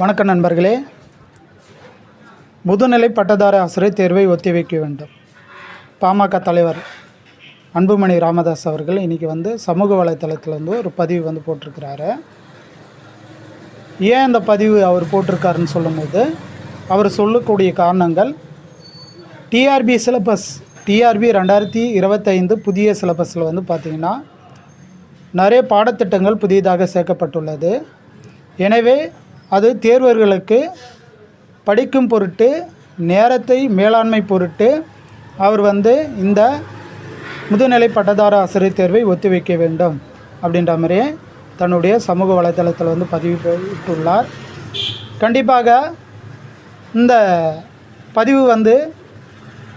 வணக்கம் நண்பர்களே. முதுநிலை பட்டதாரி ஆசிரியர் தேர்வை ஒத்திவைக்க வேண்டும். பாமக தலைவர் அன்புமணி ராமதாஸ் அவர்கள் இன்றைக்கி வந்து சமூக வலைத்தளத்தில் வந்து ஒரு பதிவு வந்து போட்டிருக்கிறாரு. ஏன் இந்த பதிவு அவர் போட்டிருக்காருன்னு சொல்லும்போது அவர் சொல்லக்கூடிய காரணங்கள் டிஆர்பி சிலபஸ் டிஆர்பி ரெண்டாயிரத்தி இருபத்தைந்து புதிய சிலபஸில் வந்து பார்த்திங்கன்னா நிறைய பாடத்திட்டங்கள் புதியதாக சேர்க்கப்பட்டுள்ளது. எனவே அது தேர்வர்களுக்கு படிக்கும் பொருட்டு நேரத்தை மேலாண்மை பொருட்டு அவர் வந்து இந்த முதுநிலை பட்டதார ஆசிரியர் தேர்வை ஒத்திவைக்க வேண்டும் அப்படின்ற மாதிரியே தன்னுடைய சமூக வலைத்தளத்தில் வந்து பதிவிட்டுள்ளார் கண்டிப்பாக இந்த பதிவு வந்து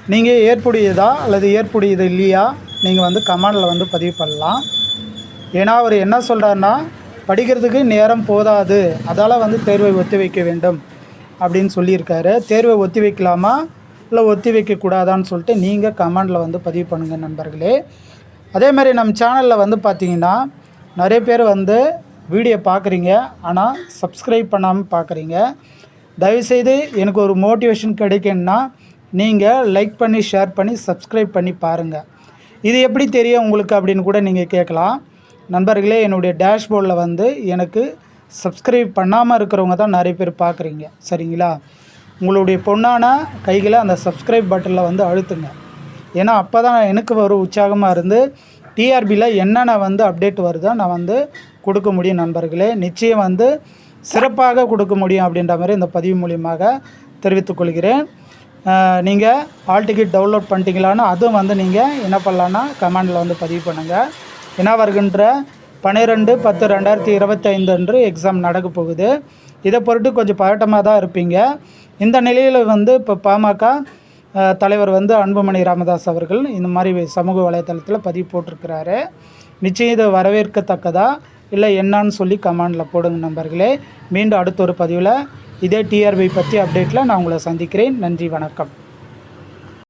நீங்கள் ஏற்புடையதா அல்லது ஏற்புடையது இல்லையா நீங்கள் வந்து கமெண்டில் வந்து பதிவு பண்ணலாம். ஏன்னா அவர் என்ன சொல்கிறாருன்னா படிக்கிறதுக்கு நேரம் போதாது. அதால் வந்து தேர்வை ஒத்தி வைக்க வேண்டும் அப்படின்னு சொல்லியிருக்காரு. தேர்வை ஒத்தி வைக்கலாமா? இல்லை ஒத்தி வைக்கக்கூடாதான்னு சொல்லிட்டு நீங்கள் கமெண்டில் வந்து பதிவு பண்ணுங்கள் நண்பர்களே. அதே மாதிரி நம்ம சேனலில் வந்து பார்த்தீங்கன்னா நிறைய பேர் வந்து வீடியோ பார்க்குறீங்க ஆனால் சப்ஸ்கிரைப் பண்ணாமல் பார்க்குறீங்க தயவுசெய்து எனக்கு ஒரு மோட்டிவேஷன் கிடைக்குன்னா நீங்கள் லைக் பண்ணி ஷேர் பண்ணி சப்ஸ்கிரைப் பண்ணி பாருங்கள் இது எப்படி தெரியும் உங்களுக்கு அப்படின்னு கூட நீங்கள் கேட்கலாம். நண்பர்களே என்னுடைய டேஷ்போர்டில் வந்து எனக்கு சப்ஸ்கிரைப் பண்ணாமல் இருக்கிறவங்க தான் நிறைய பேர் பார்க்குறீங்க. சரிங்களா? உங்களுடைய பொண்ணான கைகளை அந்த சப்ஸ்கிரைப் பட்டனில் வந்து அழுத்துங்க. ஏன்னா அப்போ தான் எனக்கு ஒரு உற்சாகமாக இருந்து டிஆர்பியில் என்னென்ன வந்து அப்டேட் வருதோ நான் வந்து கொடுக்க முடியும் நண்பர்களே. நிச்சயம் வந்து சிறப்பாக கொடுக்க முடியும் அப்படின்ற மாதிரி இந்த பதிவு மூலியமாக தெரிவித்துக்கொள்கிறேன் நீங்கள் ஆல் டிக்கெட் டவுன்லோட் பண்ணிட்டீங்களான்னு அதுவும் வந்து நீங்கள் என்ன பண்ணலான்னா கமெண்டில் வந்து பதிவு பண்ணுங்கள் ஏன்னா வருகின்ற பன்னிரெண்டு பத்து ரெண்டாயிரத்தி இருபத்தைந்து அன்று எக்ஸாம் நடக்க போகுது. இதை பொருட்டு கொஞ்சம் பதட்டமாக தான் இருப்பீங்க. இந்த நிலையில் வந்து இப்போ பாமக தலைவர் வந்து அன்புமணி ராமதாஸ் அவர்கள் இந்த மாதிரி சமூக வலைத்தளத்தில் பதிவு போட்டிருக்கிறாரு. நிச்சயம் இது வரவேற்கத்தக்கதா? இல்லை என்னான்னு சொல்லி கமெண்டில் போடுங்க நண்பர்களே. மீண்டும் அடுத்த ஒரு பதிவில் இதே டிஆர்பி பற்றி அப்டேட்டில் நான் உங்களை சந்திக்கிறேன். நன்றி வணக்கம்.